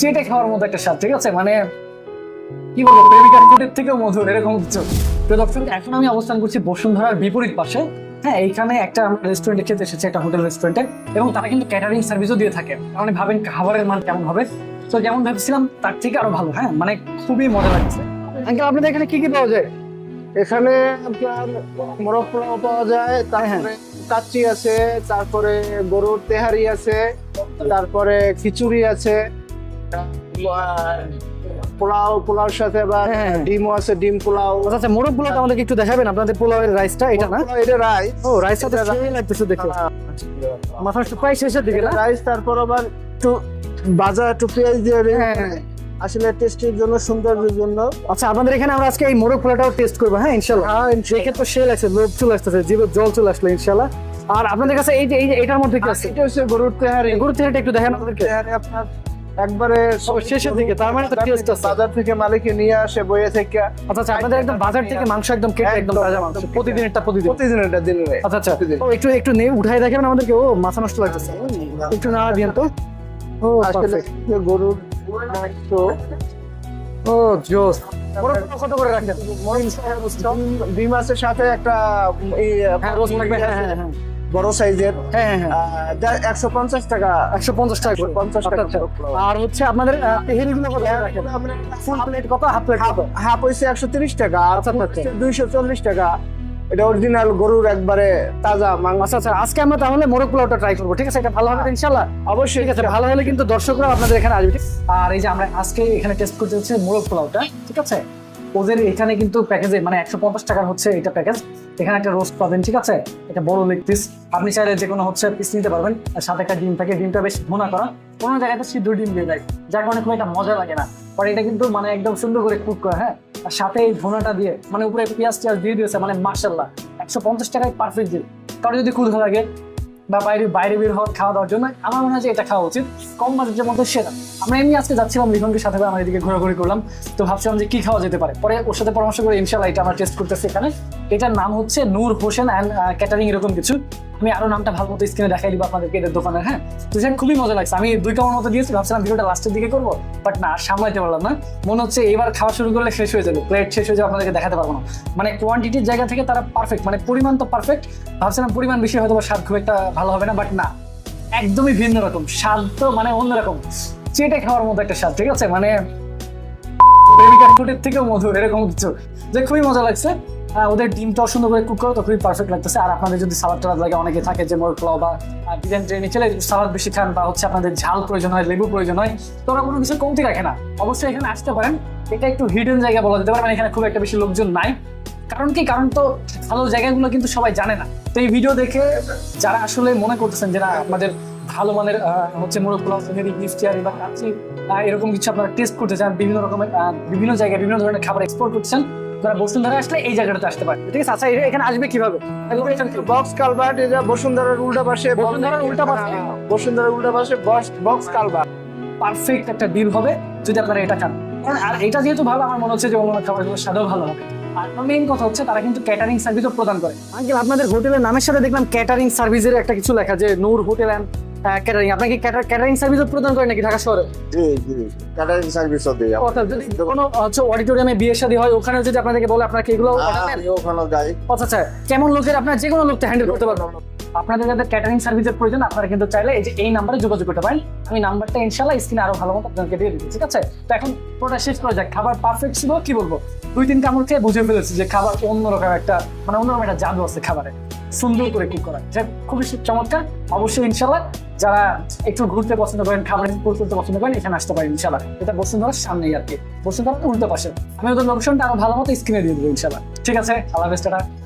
চেটে খাওয়ার মতো একটা স্বাদ ঠিক আছে? মানে কি বলব প্রেমিকার ফুটের থেকেও মধুর এরকম কিছু। তো দর্শক এখন আমি অবস্থান করছি বসুন্ধরার বিপরীত পাশে। হ্যাঁ এইখানে একটা আমরা রেস্টুরেন্টে খেতে এসেছি একটা হোটেল রেস্টুরেন্টে এবং তারা কিন্তু ক্যাটারিং সার্ভিসও দিয়ে থাকে। মানে ভাবেন খাবারের মান কেমন হবে? তো যেমন ভেবেছিলাম তার থেকে আরও ভালো হ্যাঁ? মানে খুবই মজা লাগছে। আঙ্কেল আপনাদের এখানে কি কি পাওয়া যায়? এখানে আপনার মোরগ পোলাও পাওয়া যায় তারপরে কাচ্চি আছে তারপরে গরুর তেহারি আছে তারপরে খিচুড়ি আছে। পোলাও পোলাওর সাথে আবার হ্যাঁ। ডিমও আছে ডিম পোলাও। আচ্ছা আচ্ছা মোরগ পোলাওটা আমাদেরকে একটু দেখাবেন। আপনাদের পোলাওয়ের রাইসটা এটা না? এটা রাইস ও রাইসটা তো সেই লাগতেছে দেখে। মাথা নষ্ট প্রায় শেষের দিকে রাইস তারপর আবার একটু বাজার একটু পেঁয়াজ দিয়ে। হ্যাঁ। আসলে টেস্টের জন্য সৌন্দর্যের জন্য। আচ্ছা আপনাদের এখানে আমরা আজকে এই মোরগ পোলাওটাও টেস্ট করব হ্যাঁ ইনশাল্লাহ হ্যাঁ, দেখে তো সে লাগছে লোভ চলে আসতেছে জিভে জল চলে আসলো ইনশাল্লাহ আর আপনাদের কাছে এই যে এটার মধ্যে কি আছে? এটা হচ্ছে গরুর তেহারি। গরু থেকে একটু দেখেন আমাদেরকে। তেহারি আপনার একবারে শেষের দিকে তার মানে তো টেস্ট আছে। বাজার থেকে মালিকে নিয়ে আসে বইয়ে থেকে। আচ্ছা আচ্ছা আপনাদের একদম বাজার থেকে মাংস একদম কেটে একদম তাজা মাংস প্রতিদিন একটা প্রতিদিন প্রতিদিন? এটা দিনে আচ্ছা আচ্ছা। ও একটু একটু নেই উঠাই দেখেন আমাদেরকে। ও মাথা নষ্ট লাগতেছে। একটু না দিন তো। ও আসলে গরুর মাংস ও জোস। কত করে রাখেন? দুই মাসের সাথে একটা হ্যাঁ রোজ লাগবে হ্যাঁ হ্যাঁ হ্যাঁ। বড় সাইজের। হ্যাঁ হ্যাঁ একশো পঞ্চাশ টাকা। একশো পঞ্চাশ টাকা করে। 50 টাকা। আর হচ্ছে আপনাদের তেহেরি কত ফুল প্লেট কত? হাফ প্লেট কত? হাফ হয়েছে একশো তিরিশ টাকা আর। দুইশো চল্লিশ টাকা। এটা অরিজিনাল গরুর একবারে তাজা মাংস। আচ্ছা আচ্ছা। আজকে আমরা তাহলে মোরগ পোলাওটা ট্রাই করব ঠিক আছে? এটা ভালো হবে ইনশাল্লাহ অবশ্যই। ঠিক আছে ভালো হলে কিন্তু দর্শকরা আপনাদের এখানে আসবে আর এই যে আমরা আজকে এখানে টেস্ট করতে হচ্ছে মোরগ পোলাওটা ঠিক আছে? ওদের এখানে কিন্তু প্যাকেজে মানে একশো পঞ্চাশ টাকার হচ্ছে এটা প্যাকেজ এখানে একটা রোস্ট পাবেন, ঠিক আছে? এটা বড় লেগ পিস আপনি চাইলে যে কোনো হচ্ছে পিস নিতে পারবেন। আর সাথে একটা ডিম থাকে, ডিমটা বেশ ভুনা করা কোনো জায়গাতে সিদ্ধ ডিম দিয়ে দেয়। যার কারণে খুব একটা মজা লাগে না। পরে এটা কিন্তু মানে একদম সুন্দর করে কুক করা হ্যাঁ? আর সাথে এই ভুনাটা দিয়ে মানে উপরে পেঁয়াজ টিয়াজ দিয়ে দিয়েছে মানে মার্শাল্লাহ একশো পঞ্চাশ টাকায় পারফেক্ট দিল কারও যদি ক্ষুধা লাগে বা বাইরে বাইরে বের হওয়ার খাওয়া দাওয়ার জন্য আমার মনে হয় যে এটা খাওয়া উচিত। কম বাজেটের মধ্যে সেরা আমরা এমনি আজকে যাচ্ছিলাম লিখনকে সাথে আমরা এদিকে ঘোরাঘুরি করলাম। তো ভাবছিলাম যে কি খাওয়া যেতে পারে। পরে ওর সাথে পরামর্শ করে ইনশাল্লাহ এটা আমরা টেস্ট করতেছি এখানে। এটার নাম হচ্ছে নূর হোসেন অ্যান্ড ক্যাটারিং এরকম কিছু। আমি আরও নামটা ভালো মতো স্ক্রিনে দেখাই দিব আপনাদেরকে এদের দোকানের হ্যাঁ? তো সেটা খুবই মজা লাগছে। আমি দুই কামার মতো দিয়েছি, ভাবছিলাম ভিডিওটা লাস্টের দিকে করব বাট না সামলাইতে পারলাম না। মনে হচ্ছে এবার খাওয়া শুরু করলে শেষ হয়ে যাবে প্লেট শেষ হয়ে যাবে, আপনাদেরকে দেখাতে পারব না। মানে কোয়ান্টিটির জায়গা থেকে তারা পারফেক্ট মানে পরিমাণ তো পারফেক্ট ভাবছিলাম পরিমাণ বেশি হয়তো স্বাদ খুব একটা ভালো হবে না বাট না, একদমই ভিন্ন রকম। স্বাদ তো মানে অন্যরকম। চেটে খাওয়ার মতো একটা স্বাদ ঠিক আছে? মানে প্রেমিকার ফুটের থেকেও মধুর, এরকম কিছু। যে খুবই মজা লাগছে। ওদের ডিমটাও সুন্দর করে কুক করো তো খুবই পারফেক্ট লাগতেছে। আর আপনাদের যদি সালাদ টালাদ লাগে অনেকে থাকে যে মোর পোলাও বা বিরিয়ানি টিরিয়ানি খেলে সালাদ বেশি খান বা হচ্ছে আপনাদের ঝাল প্রয়োজন হয় লেবু প্রয়োজন হয় তো ওরা কোনো কিছু কমতি রাখে না। অবশ্যই এখানে আসতে পারেন। এটা একটু হিডেন জায়গা বলা যেতে পারে মানে এখানে খুব একটা বেশি লোকজন নাই। কারণ কি? কারণ তো ভালো জায়গাগুলো কিন্তু সবাই জানে না। তো এই ভিডিও দেখে যারা আসলে মনে করতেছেন যে না আপনাদের ভালো মানের হচ্ছে মোরগ পোলাও গিফটিয়ারি বা আহ, এরকম কিছু আপনারা টেস্ট করতে চান বিভিন্ন রকমের বিভিন্ন জায়গায় বিভিন্ন ধরনের খাবার এক্সপোর্ট করছেন যারা বসুন্ধরা আসলে এই জায়গাটাতে আসতে পারে ঠিক আছে? আচ্ছা এখানে আসবে কীভাবে? বক্স কালভার্ট এটা বসুন্ধরার উল্টা পাশে বসুন্ধরার উল্টা পাশে? হ্যাঁ, বসুন্ধরার উল্টা পাশে বক্স কালভার্ট পারফেক্ট একটা ডিল হবে যদি আপনারা এটা খান। আর এটা যেহেতু ভালো আমার মনে হচ্ছে যে অন্য খাবারগুলোর স্বাদও ভালো হবে। আর মেইন কথা হচ্ছে তারা কিন্তু ক্যাটারিং সার্ভিসও প্রদান করে। আঙ্কেল আপনাদের হোটেলের নামের সাথে দেখলাম ক্যাটারিং সার্ভিসের একটা কিছু লেখা যে নূর হোটেল অ্যান্ড ক্যাটারিং আপনাকে ক্যাটারিং সার্ভিসও প্রদান করেন নাকি ঢাকা শহরে? জি জি ক্যাটারিং সার্ভিসও দিই অর্থাৎ যদি কোনো হচ্ছে অডিটোরিয়ামে বিয়ে শাদী হয় ওখানে যদি আপনাদেরকে বলে আপনাকে এগুলো ওখানে যাই। আচ্ছা আচ্ছা কেমন লোকের আপনার যে কোনো লোককে হ্যান্ডেল করতে পারবেন। আপনাদের যাদের ক্যাটারিং সার্ভিসের প্রয়োজন আপনারা কিন্তু চাইলে এই যে এই নাম্বারে যোগাযোগ করতে পারেন। আমি নাম্বারটা ইনশাল্লাহ স্ক্রিনে আরও ভালো মতো আপনাদেরকে দিয়ে দিচ্ছি ঠিক আছে? তো এখন পুরোটা শেষ করা যাক। খাবার পারফেক্ট ছিল কি বলব? দুই তিন কামড় খেয়ে বুঝে ফেলেছি যে খাবার অন্যরকম একটা মানে অন্যরকম একটা জাদু আছে খাবারে। সুন্দর করে কুক করা। যা খুবই চমৎকার। অবশ্যই ইনশাল্লাহ যারা একটু ঘুরতে পছন্দ করেন, খাবার করতে পছন্দ করেন, এখানে আসতে পারেন ইনশাল্লাহ। এটা বসুন্ধরার সামনেই আর কি। বসুন্ধরা উল্টো পাশে। আমি ওদের লোকেশনটা আরও ভালো মতো স্ক্রিনে দিয়ে দেবো ইনশাল্লাহ। ঠিক আছে, আল্লাহ হাফেজ, টাটা।